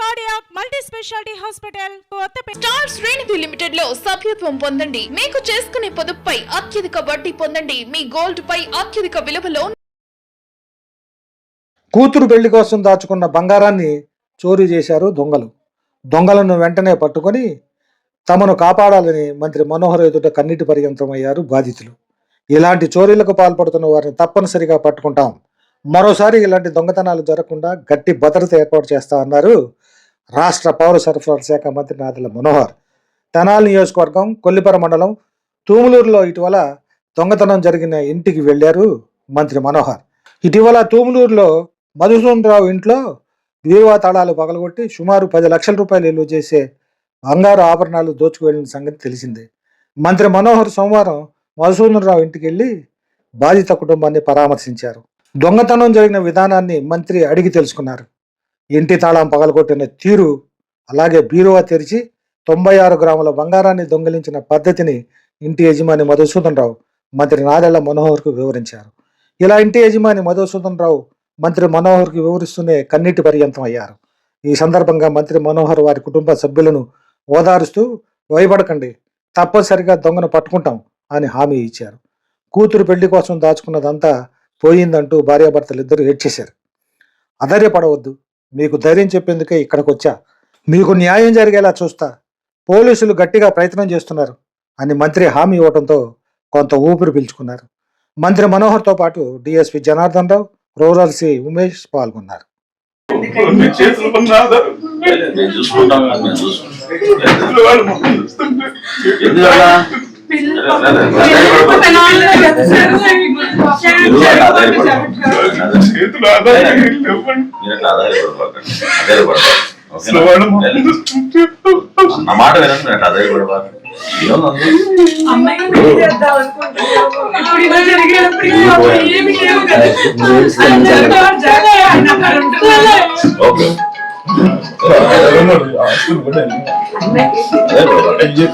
Cardiac multi speciality hospital star శ్రేణిధి లిమిటెడ్లో సభ్యత్వం పొందండి. మీకు చేసుకునే పొదుపుపై అత్యధిక వడ్డీ పొందండి. మీ గోల్డ్ పై అత్యధిక విలువలో కూతురు పెళ్ళి కోసం దాచుకున్న బంగారాన్ని చోరీ చేశారు దొంగలు. దొంగలను వెంటనే పట్టుకొని తమను కాపాడాలని మంత్రి మనోహర్ ఎదుట కన్నీటి పర్యంతమయ్యారు బాధితులు. ఇలాంటి చోరీలకు పాల్పడుతున్న వారిని తప్పనిసరిగా పట్టుకుంటాం. మరోసారి ఇలాంటి దొంగతనాలు జరగకుండా గట్టి భద్రత ఏర్పాటు చేస్తా అన్నారు రాష్ట్ర పౌర సరఫరాల శాఖ మంత్రి నాదల మనోహర్ తెనాలి నియోజకవర్గం కొల్లిపర మండలం తూములూరులో ఇటీవల దొంగతనం జరిగిన ఇంటికి వెళ్ళారు మంత్రి మనోహర్. ఇటీవల తూములూరులో మధుసూనరావు ఇంట్లో బీరువా తాళాలు పగలగొట్టి సుమారు పది లక్షల రూపాయలు విలువ చేసే బంగారు ఆభరణాలు దోచుకు వెళ్ళిన సంగతి తెలిసిందే. మంత్రి మనోహర్ సోమవారం మధుసూనరావు ఇంటికి వెళ్ళి బాధిత కుటుంబాన్ని పరామర్శించారు. దొంగతనం జరిగిన విధానాన్ని మంత్రి అడిగి తెలుసుకున్నారు. ఇంటి తాళం పగలగొట్టిన తీరు అలాగే బీరువా తెరిచి తొంభై ఆరు గ్రాముల బంగారాన్ని దొంగిలించిన పద్ధతిని ఇంటి యజమాని మధుసూదన్ రావు మంత్రి నాదెళ్ళ మనోహర్కు వివరించారు. ఇలా ఇంటి యజమాని మధుసూదన్ రావు మంత్రి మనోహర్కి వివరిస్తూనే కన్నీటి పర్యంతం అయ్యారు. ఈ సందర్భంగా మంత్రి మనోహర్ వారి కుటుంబ సభ్యులను ఓదారుస్తూ భయపడకండి తప్పనిసరిగా దొంగను పట్టుకుంటాం అని హామీ ఇచ్చారు. కూతురు పెళ్ళి కోసం దాచుకున్నదంతా పోయిందంటూ భార్యాభర్తలు ఇద్దరు ఏడ్చేశారు అధైర్యపడవద్దు మీకు ధైర్యం చెప్పేందుకే ఇక్కడికి వచ్చా మీకు న్యాయం జరిగేలా చూస్తా. పోలీసులు గట్టిగా ప్రయత్నం చేస్తున్నారు అని మంత్రి హామీ ఇవ్వడంతో కొంత ఊపిరి పీల్చుకున్నారు. మంత్రి మనోహర్తో పాటు DSP Janardhan Rao rural C Umesh పాల్గొన్నారు. చూసుకుంటాం కదా, నేను చూసుకుంటాం. చేతులు వాళ్ళు మమ్మల్ని చూస్తుంటే ఎందువల్ల? ఎందువల్ల ఆధారపడకూడదు? చేతులు ఆధారం లేవండి. మీరు అట్లా ఆధారపడబాకండి. ఆధారపడబాకండి. అసలు వాడు ఓకేనా? మమ్మల్ని చూస్తుంటే నా మాట వినండి మీరు అట్లా ఆధారపడబాకండి. ఏముంది? ఓకే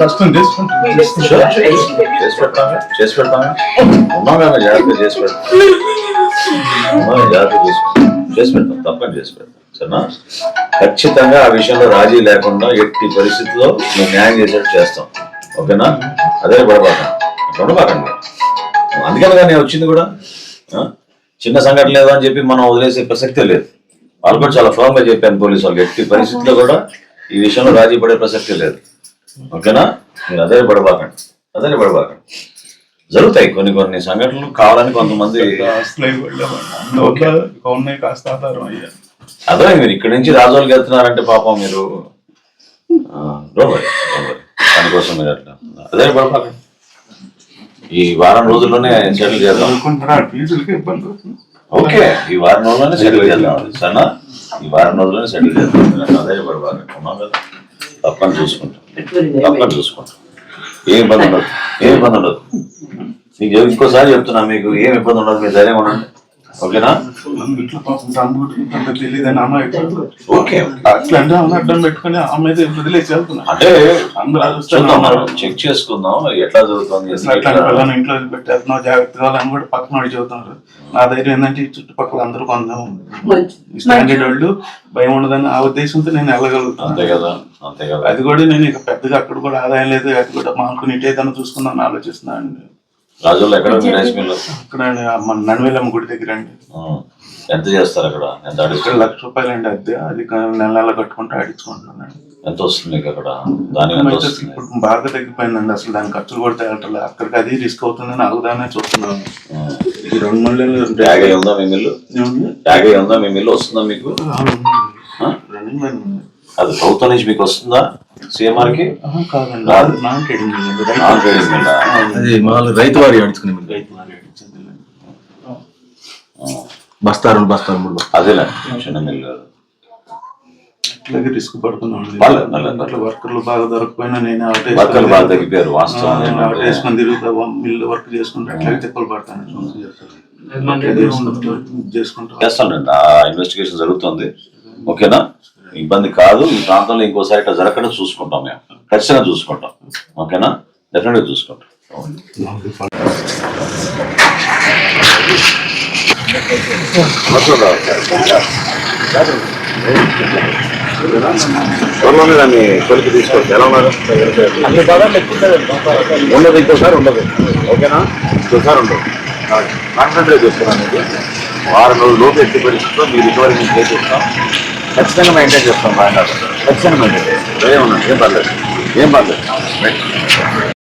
కష్టం చేసి పెడతామే చేసి పెడతామే జాగ్రత్త చేసి పెడతాం జాగ్రత్త చేసి పెడతాం తప్పని చేసి పెడతాం సరేనా ఖచ్చితంగా ఆ విషయంలో రాజీ లేకుండా ఎట్టి పరిస్థితుల్లో మేము న్యాయం చేసేట్టు చేస్తాం ఓకేనా అదే పడబాకండి పడబాకండి అందుకని కానీ నేను వచ్చింది కూడా చిన్న సంఘటన లేదు అని చెప్పి మనం వదిలేసే ప్రసక్తే లేదు. వాళ్ళు కూడా చాలా ఫర్మ్గా చెప్పాను పోలీసు వాళ్ళకి. ఎట్టి పరిస్థితుల్లో కూడా ఈ విషయంలో రాజీ పడే ప్రసక్తి లేదు. ఓకేనా? మీరు అదే పడబాకండి. అదే పడబాకండి. జరుగుతాయి కొన్ని కొన్ని సంఘటనలు కావాలని కొంతమంది అయ్యా అదే మీరు ఇక్కడి నుంచి రాజోళ్ళకి వెళ్తున్నారంటే పాపం మీరు దానికోసం మీరు అట్లా. అదే పడబాకండి. ఈ వారం రోజుల్లోనే సెటిల్ చేద్దాం. ఇబ్బంది ఓకే. ఈ వారం రోజుల్లోనే సెటిల్ చేద్దాం సరేనా? ఈ వారం రోజుల్లోనే సెటిల్ చేద్దాం. అదే పడబాకండి ఉన్నాం కదా. తప్పని చూసుకుంటాం. తప్పని చూసుకుంటాం. ఏం ఇబ్బంది ఉండదు. ఏం ఇబ్బంది ఉండదు. మీకు ఇంకోసారి చెప్తున్నా మీకు ఏం ఇబ్బంది ఉండదు. మీరు ధైర్యం ఉండండి. ఓకేనా? అమ్మాయి ఓకే. అట్లా అంటే ఆమె అడ్డం పెట్టుకుని ఆమె మీద వదిలేసి అంటే చెక్ చేసుకుందాం. ఎట్లా జరుగుతుంది? ఇంట్లో పెట్టేస్తున్నావు జాగ్రత్తగా వాళ్ళని కూడా పక్కన వాడి చెబుతున్నారు నా ధైర్యం ఏంటంటే ఈ చుట్టుపక్కల అందరూ కొందాం స్టాండర్డ్ వాళ్ళు భయం ఉండదని ఆ ఉద్దేశంతో నేను వెళ్ళగలుగుతాను అంతే కదా అంతే కదా. అది కూడా నేను ఇక పెద్దగా అక్కడ కూడా ఆదాయం లేదు అది కూడా మానుకుని ఇటు ఏదైనా చూసుకుందాం ఆలోచిస్తున్నాను అండి. రాజుల్లో ఎక్కడ రైస్ మిల్ అక్కడ మన గుడి దగ్గర అండి. ఎంత చేస్తారు అక్కడ? ఎంత అడిస్తారు లక్ష రూపాయలు అండి అద్దె అది నెల నెల కట్టుకుంటూ ఆడించుకుంటున్నాను ఎంత వస్తుంది మీకు అక్కడ? దాని ఇప్పుడు బాగా తగ్గిపోయిందండి. అసలు దాని ఖర్చులు కూడా తేగట్లేదు అక్కడికి అది రిస్క్ అవుతుందని ఆగుదానే చూస్తున్నాను. ఈ రెండు నెలలు ట్యాగ్ అయి ఉందా మీ మిల్లు? అయి ఉందా మీ మిల్లు? వస్తుందా మీకు? రన్నింగ్ మ్యాన్ ఉంది. అది ప్రభుత్వం నుంచి మీకు వస్తుందా సిఎంఆర్కి ఆహా, కాదండి రాదు. నాన్ ట్రేడింగ్ అండి. రైతు- నాన్ ట్రేడింగ్ ఉందా? అది మామూలు రైతు వారి అడుచుకునే ముందు రైతు మార్కెట్ ఇచ్చింది. బస్తా రెండు బస్తాలు మూడు బస్తాలు. అదేలే చిన్న మిల్లు అట్లాగే రిస్క్ పడుతున్నాం అండి. పర్లేదు, పర్లేదు. అట్లా వర్కర్లు బాగా దొరకపోయినా నేను వర్కర్లు బాగా తగ్గిపోయారు వాస్తవం ఏంటంటే తిరుగుతా మిల్లు వర్క్ చేసుకుంటే అట్లాగే తిప్పలు పడతాను అట్లా చేసుకుంటూ చేసుకుంటూ చేస్తానండి ఆ ఇన్వెస్టిగేషన్ జరుగుతుంది ఓకేనా ఇబ్బంది కాదు ఈ ప్రాంతంలో ఇంకోసారి ఇట్లా జరగకుండా చూసుకుంటాం మేము. ఖచ్చితంగా చూసుకుంటాం. ఓకేనా? డెఫినెట్గా చూసుకుంటాం. దాన్ని కొలికి తీసుకోవచ్చు. ఎలా ఉన్నారు? ఉండదు ఇంకోసారి ఉండదు. ఓకేనా? ఇంకోసారి ఉండదు. కాన్ఫిడెంట్గా చెప్తున్నాను ఇది వారం రోజులు లోపు ఎట్టి పరిస్థితుల్లో మీ రికవరీ మేము చేసేస్తాం ఖచ్చితంగా మెయింటైన్ చేస్తాం బాగా ఖచ్చితంగా మెయింటైన్ చేస్తాం. ఏమన్నా ఏం పర్లేదు. ఏం పర్లేదు.